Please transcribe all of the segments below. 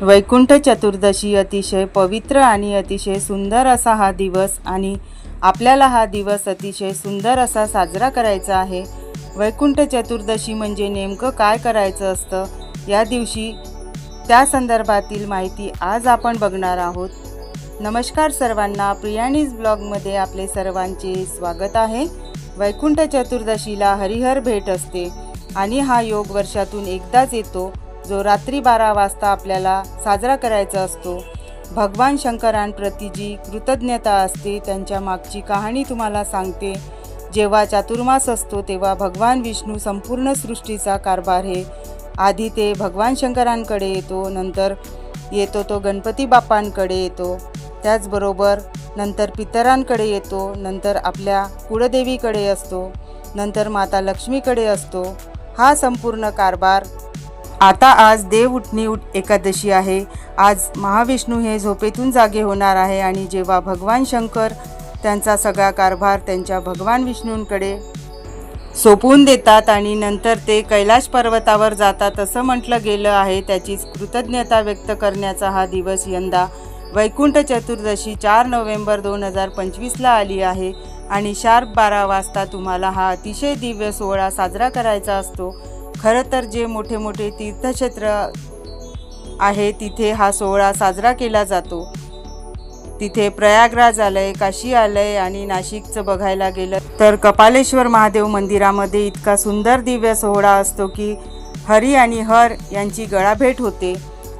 वैकुंठ चतुर्दशी अतिशय पवित्र आणि अतिशय सुंदर असा हा दिवस आणि आपल्याला हा दिवस अतिशय सुंदर असा साजरा करायचा आहे. वैकुंठ चतुर्दशी म्हणजे नेमकं काय करायचं असतं? या दिवशी त्या संदर्भातील माहिती आज आपण बघणार आहोत. नमस्कार सर्वांना प्रियाणीज ब्लॉगमध्ये आपले सर्वांचे स्वागत आहे. वैकुंठ चतुर्दशीला हरिहर भेट असते आणि हा योग वर्षातून एकदाच येतो. जो रात्री बारा वाजता आपल्याला साजरा करायचा असतो भगवान शंकरांप्रती जी कृतज्ञता असते त्यांच्या मागची कहाणी तुम्हाला सांगते. जेव्हा चातुर्मास असतो तेव्हा भगवान विष्णू संपूर्ण सृष्टीचा कारभार हे आधी ते भगवान शंकरांकडे येतो नंतर येतो तो गणपती बाप्पांकडे येतो. त्याचबरोबर नंतर पितरांकडे येतो नंतर आपल्या कुळदेवीकडे असतो नंतर माता लक्ष्मीकडे असतो. हा संपूर्ण कारभार आता आज देव उठणी उठ एकादशी आहे. आज महाविष्णू हे झोपेतून जागे होणार आहे आणि जेव्हा भगवान शंकर त्यांचा सगळा कारभार त्यांच्या भगवान विष्णूंकडे सोपवून देतात आणि नंतर ते कैलाश पर्वतावर जातात असं म्हटलं गेलं आहे. त्याचीच कृतज्ञता व्यक्त करण्याचा हा दिवस यंदा वैकुंठ चतुर्दशी चार नोव्हेंबर दोन हजार पंचवीसला आली आहे आणि शार्प बारा वाजता तुम्हाला हा अतिशय दिव्य सोहळा साजरा करायचा असतो. खरं तर जे मोठे मोठे तीर्थक्षेत्र आहे तिथे हा सोहळा साजरा केला जातो. तिथे प्रयागराज आलंय काशी आलंय आणि नाशिकचं बघायला गेलं तर कपालेश्वर महादेव मंदिरामध्ये इतका सुंदर दिव्य सोहळा असतो की हरी आणि हर यांची गळाभेट होते.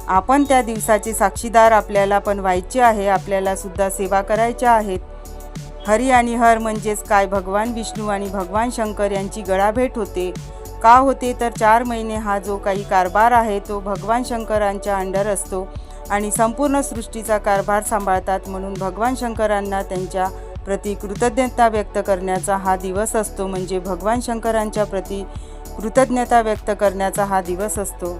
आपण त्या दिवसाचे साक्षीदार आपल्याला पण व्हायचे आहे आपल्यालासुद्धा सेवा करायच्या आहेत. हरी आणि हर म्हणजेच काय? भगवान विष्णू आणि भगवान शंकर यांची गळाभेट होते. का होते तर चार महिने हा जो काही कारभार आहे तो भगवान शंकरांच्या अंडर असतो आणि संपूर्ण सृष्टीचा कारभार सांभाळतात म्हणून भगवान शंकरांना त्यांच्या प्रती कृतज्ञता व्यक्त करण्याचा हा दिवस असतो. म्हणजे भगवान शंकरांच्या प्रती कृतज्ञता व्यक्त करण्याचा हा दिवस असतो.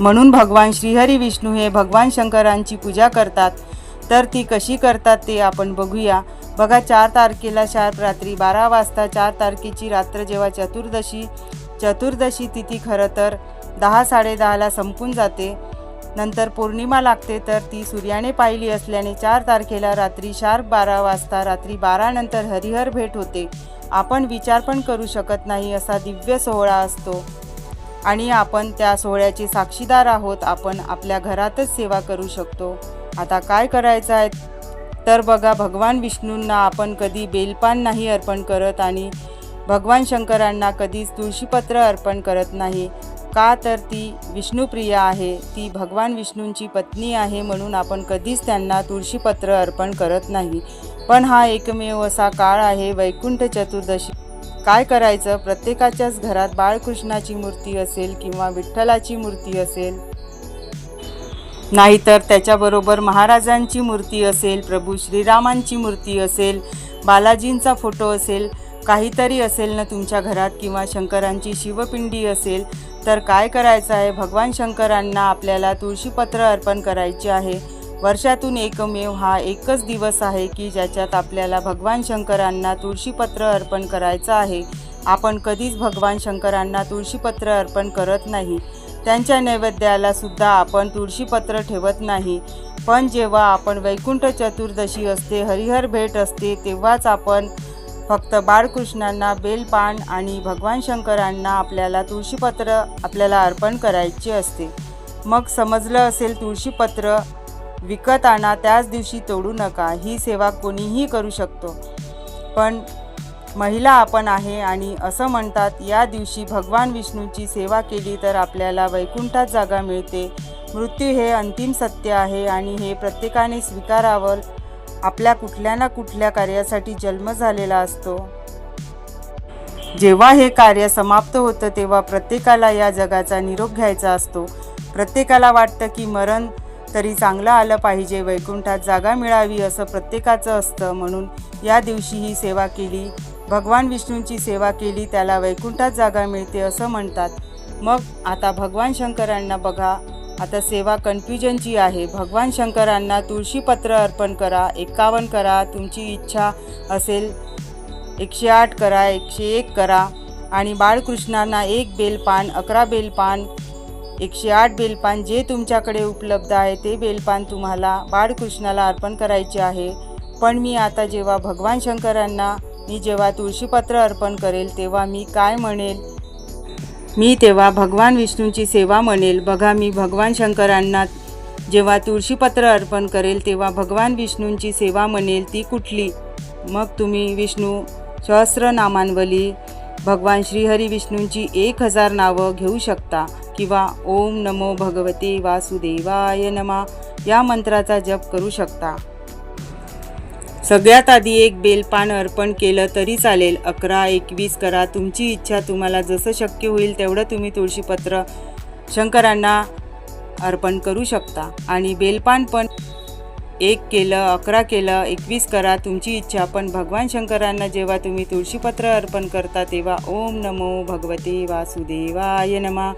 म्हणून भगवान श्रीहरी विष्णू हे भगवान शंकरांची पूजा करतात. तर ती कशी करतात ते आपण बघूया. बघा चार तारखेला शार्प रात्री बारा वाजता चार तारखेची रात्र जेव्हा चतुर्दशी चतुर्दशी तिथी खरं तर दहा साडेदहाला संपून जाते. नंतर पौर्णिमा लागते तर ती सूर्याने पाहिली असल्याने चार तारखेला रात्री शार्प बारा वाजता रात्री बारानंतर हरिहर भेट होते. आपण विचार पण करू शकत नाही असा दिव्य सोहळा असतो. आणि आपण त्या सोहळ्याचे साक्षीदार आहोत. आपण आपल्या घरातच सेवा करू शकतो. आता काय करायचं आहे? तर बघा भगवान विष्णूंना आपण कधी बेलपान नाही अर्पण करत आणि भगवान शंकरांना कधीच तुळशीपत्र अर्पण करत नाही. का तर ती विष्णुप्रिया आहे ती भगवान विष्णूंची पत्नी आहे म्हणून आपण कधीच त्यांना तुळशीपत्र अर्पण करत नाही. पण हा एकमेव असा काळ आहे वैकुंठ चतुर्दशी. काय करायचं? प्रत्येकाच्याच घरात बाळकृष्णाची मूर्ती असेल किंवा विठ्ठलाची मूर्ती असेल. नाहीतर त्याच्याबरोबर महाराजांची मूर्ती असेल प्रभू श्रीरामांची मूर्ती असेल बालाजींचा फोटो असेल काहीतरी असेल ना तुमच्या घरात किंवा शंकरांची शिवपिंडी असेल तर काय करायचं आहे? भगवान शंकरांना आपल्याला तुळशीपत्र अर्पण करायचे आहे. वर्षातून एकमेव हा एकच दिवस आहे की ज्याच्यात आपल्याला भगवान शंकरांना तुळशीपत्र अर्पण करायचं आहे. आपण कधीच भगवान शंकरांना तुळशीपत्र अर्पण करत नाही. त्यांच्या नैवेद्याला सुद्धा आपण तुळशीपत्र ठेवत नाही. पण जेव्हा आपण वैकुंठ चतुर्दशी असते हरिहर भेट असते तेव्हाच आपण फक्त बाळकृष्णांना बेलपान आणि भगवान शंकरांना आपल्याला तुळशीपत्र आपल्याला अर्पण करायचे असते. मग समजलं असेल तुळशीपत्र विकत आणा त्याच दिवशी तोडू नका ही सेवा कोणीही करू शकतो. पण महिला आपण आहे आणि असं म्हणतात या दिवशी भगवान विष्णूची सेवा केली तर आपल्याला वैकुंठात जागा मिळते. मृत्यू हे अंतिम सत्य आहे आणि हे प्रत्येकाने स्वीकारावं आपल्या कुठल्या ना कुठल्या कार्यासाठी जन्म झालेला असतो. जेव्हा हे कार्य समाप्त होतं तेव्हा प्रत्येकाला या जगाचा निरोप घ्यायचा असतो. प्रत्येकाला वाटतं की मरण तरी चांगलं आलं पाहिजे वैकुंठात जागा मिळावी असं प्रत्येकाचं असतं. म्हणून या दिवशी ही सेवा केली. भगवान विष्णूंची सेवा केली त्याला वैकुंठात जागा मिळते असं म्हणतात. मग आता भगवान शंकरांना बघा. आता सेवा कन्फ्युजनची आहे. भगवान शंकरांना तुळशीपत्र अर्पण करा एकावन्न करा तुमची इच्छा असेल एकशे आठ करा एकशे एक करा. आणि बाळकृष्णांना एक बेलपान अकरा बेलपान एकशे आठ बेलपान जे तुमच्याकडे उपलब्ध आहे ते बेलपान तुम्हाला बाळकृष्णाला अर्पण करायचे आहे. पण मी आता जेव्हा भगवान शंकरांना मी जेव्हा तुळशीपत्र अर्पण करेल तेव्हा मी काय म्हणेल? मी तेव्हा भगवान विष्णूंची सेवा म्हणेल. बघा मी भगवान शंकरांना जेव्हा तुळशीपत्र अर्पण करेल तेव्हा भगवान विष्णूंची सेवा म्हणेल ती कुठली? मग तुम्ही विष्णू सहस्रनामांवली भगवान श्रीहरी विष्णूंची एक हजार नावं घेऊ शकता. किंवा ओम नमो भगवते वासुदेवाय नमा या मंत्राचा जप करू शकता. सगळ्यात आधी एक बेलपान अर्पण केलं तरी चालेल. अकरा एकवीस करा. तुमची इच्छा तुम्हाला जसं शक्य होईल तेवढं तुम्ही तुळशीपत्र शंकरांना अर्पण करू शकता. आणि बेलपान पण एक केलं अकरा केलं एकवीस करा. तुमची इच्छा पण भगवान शंकरांना जेव्हा तुम्ही तुळशीपत्र अर्पण करता तेव्हा ओम नमो भगवते वासुदेवाय नमा.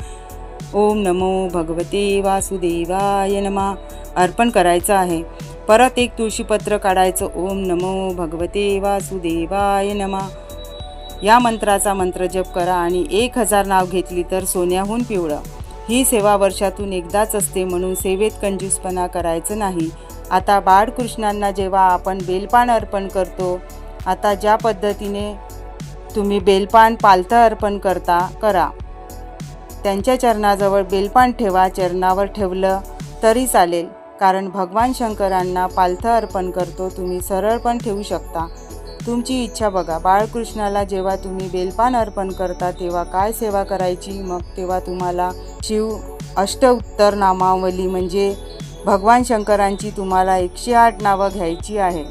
ओम नमो भगवते वासुदेवाय नमा. अर्पण करायचं आहे. परत एक तुळशीपत्र काढायचं. ओम नमो भगवते वासुदेवाय नमा. या मंत्राचा मंत्र जप करा आणि एक हजार नाव घेतली तर सोन्याहून पिवळं. ही सेवा वर्षातून एकदाच असते म्हणून सेवेत कंजूसपणा करायचं नाही. आता बाळकृष्णांना जेव्हा आपण बेलपान अर्पण करतो आता ज्या पद्धतीने तुम्ही बेलपान पालथं अर्पण करता करा. त्यांच्या चरणाजवळ बेलपान ठेवा चरणावर ठेवलं तरी चालेल. कारण भगवान शंकरांना पालथं अर्पण करतो तुम्ही सरळ पण ठेवू शकता. तुमची इच्छा बघा बाळकृष्णाला जेव्हा तुम्ही बेलपान अर्पण करता तेव्हा काय सेवा करायची? मग तेव्हा तुम्हाला शिव अष्ट उत्तर नामावली म्हणजे भगवान शंकरांची तुम्हाला एकशे आठ नावं घ्यायची आहे.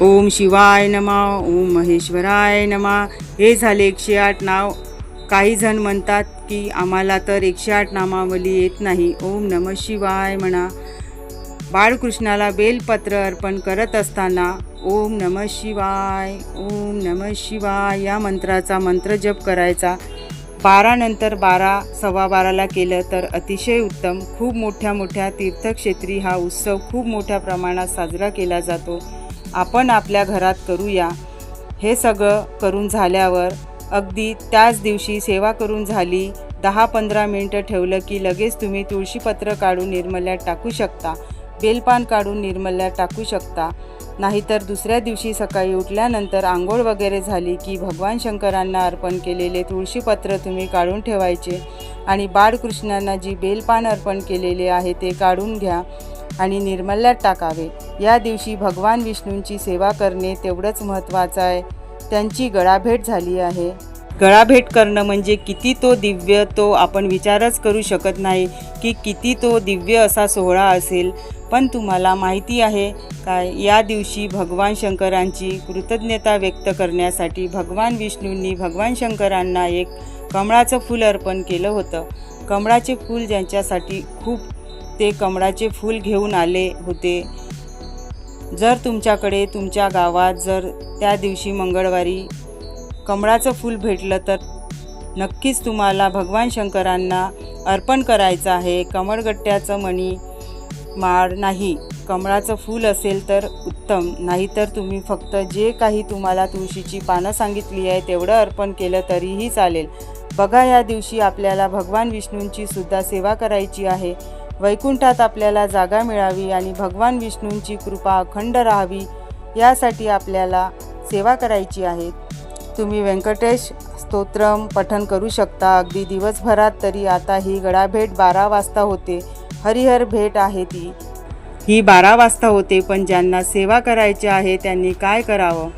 ओम शिवाय नमा ओम महेश्वराय नमा. हे झाले एकशे आठ नाव. काही जण म्हणतात की आम्हाला तर एकशे आठ नामावली येत नाही. ओम नम शिवाय म्हणा. बाळकृष्णाला बेलपत्र अर्पण करत असताना ओम नम शिवाय ओम नम शिवाय या मंत्राचा मंत्र जप करायचा. बारानंतर बारा सव्वा बाराला केलं तर अतिशय उत्तम. खूप मोठ्या मोठ्या तीर्थक्षेत्री हा उत्सव खूप मोठ्या प्रमाणात साजरा केला जातो. आपण आपल्या घरात करूया. हे सगळं करून झाल्यावर अगदी त्याच दिवशी सेवा करून झाली. दहा पंधरा मिनटं ठेवलं की लगेच तुम्ही तुळशीपत्र काढून निर्मल्यात टाकू शकता. बेलपान काढून निर्मल्यात टाकू शकता. नाहीतर दुसऱ्या दिवशी सकाळी उठल्यानंतर आंघोळ वगैरे झाली की भगवान शंकरांना अर्पण केलेले तुळशीपत्र तुम्ही काढून ठेवायचे आणि बाळकृष्णांना जी बेलपान अर्पण केलेले आहे ते काढून घ्या आणि निर्मल्यात टाकावे. या दिवशी भगवान विष्णूंची सेवा करणे तेवढंच महत्त्वाचं आहे. त्यांची गळाभेट झाली आहे. गळाभेट करणं म्हणजे किती तो दिव्य तो आपण विचारच करू शकत नाही की किती तो दिव्य असा सोहळा असेल. पण तुम्हाला माहिती आहे काय? या दिवशी भगवान शंकरांची कृतज्ञता व्यक्त करण्यासाठी भगवान विष्णूंनी भगवान शंकरांना एक कमळाचं फूल अर्पण केलं होतं. कमळाचे फूल ज्यांच्यासाठी खूप ते कमळाचे फूल घेऊन आले होते. जर तुमच्याकडे तुमच्या गावात जर त्या दिवशी मंगळवारी कमळाचं फूल भेटलं तर नक्कीच तुम्हाला भगवान शंकरांना अर्पण करायचं आहे. कमळगट्ट्याचं मणी माळ नाही. कमळाचं फूल असेल तर उत्तम. नाहीतर तुम्ही फक्त जे काही तुम्हाला तुळशीची पानं सांगितली आहे तेवढं अर्पण केलं तरीही चालेल. बघा या दिवशी आपल्याला भगवान विष्णूंची सुद्धा सेवा करायची आहे. वैकुंठात आपल्याला जागा मिळावी आणि भगवान विष्णूंची कृपा अखंड राहावी यासाठी आपल्याला सेवा करायची आहे. तुम्ही व्यंकटेश स्तोत्रम पठन करू शकता. अगदी दिवसभरात तरी आता ही गळाभेट बारा वाजता होते. हरिहर भेट आहे ती. ही बारा वाजता होते पण ज्यांना सेवा करायची आहे त्यांनी काय करावं?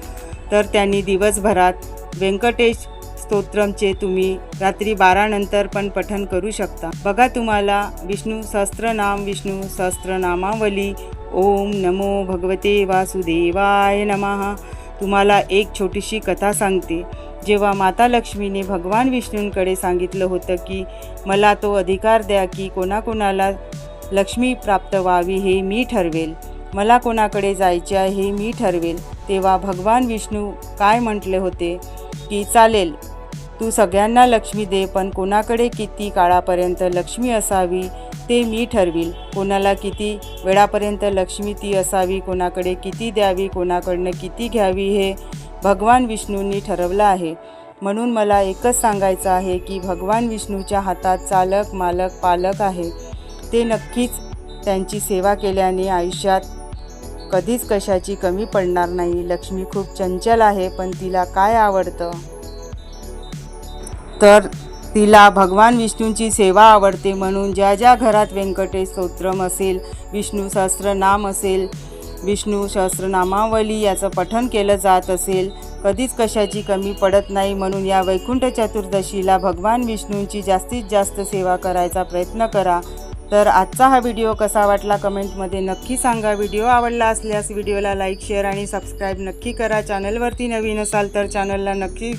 तर त्यांनी दिवसभरात व्यंकटेश स्तोत्रमचे तुम्ही रात्री बारानंतर पण पठन करू शकता. बघा तुम्हाला विष्णू सहस्त्रनाम विष्णू सहस्त्रनामावली ओम नमो भगवते वासुदेवाय नमः. तुम्हाला एक छोटीशी कथा सांगते. जेव्हा माता लक्ष्मीने भगवान विष्णूंकडे सांगितलं होतं की मला तो अधिकार द्या की कोणाकोणाला लक्ष्मी प्राप्त व्हावी हे मी ठरवेल. मला कोणाकडे जायचे आहे हे मी ठरवेल. तेव्हा भगवान विष्णू काय म्हटले होते? की चालेल तू सगळ्यांना लक्ष्मी दे पण कोणाकडे किती काळापर्यंत लक्ष्मी असावी ते मी ठरवील. कोणाला किती वेळापर्यंत लक्ष्मी ती असावी कोणाकडे किती द्यावी कोणाकडनं किती घ्यावी हे भगवान विष्णूंनी ठरवलं आहे. म्हणून मला एकच सांगायचं आहे की भगवान विष्णूच्या हातात चालक मालक पालक आहे. ते नक्कीच त्यांची सेवा केल्याने आयुष्यात कधीच कशाची कमी पडणार नाही. लक्ष्मी खूप चंचल आहे पण तिला काय आवडतं? तर तिला भगवान विष्णूंची सेवा आवडते म्हणून ज्या ज्या घरात व्यंकटेश स्तोत्रम असेल विष्णू सहस्रनाम असेल विष्णू सहस्रनामावली याचं पठन केलं जात असेल कधीच कशाची कमी पडत नाही म्हणून या वैकुंठ चतुर्दशीला भगवान विष्णूंची जास्तीत जास्त सेवा करायचा प्रयत्न करा. तर आजचा हा व्हिडिओ कसा वाटला कमेंटमध्ये नक्की सांगा. व्हिडिओ आवडला असल्यास व्हिडिओला लाईक शेअर आणि सबस्क्राईब नक्की करा. चॅनलवरती नवीन असाल तर चॅनलला नक्की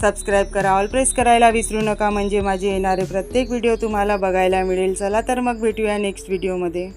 सबस्क्राईब करा ऑल प्रेस करायला विसरू नका. म्हणजे माझे येणारे प्रत्येक व्हिडिओ तुम्हाला बघायला मिळेल. चला तर मग भेटूया नेक्स्ट व्हिडिओमध्ये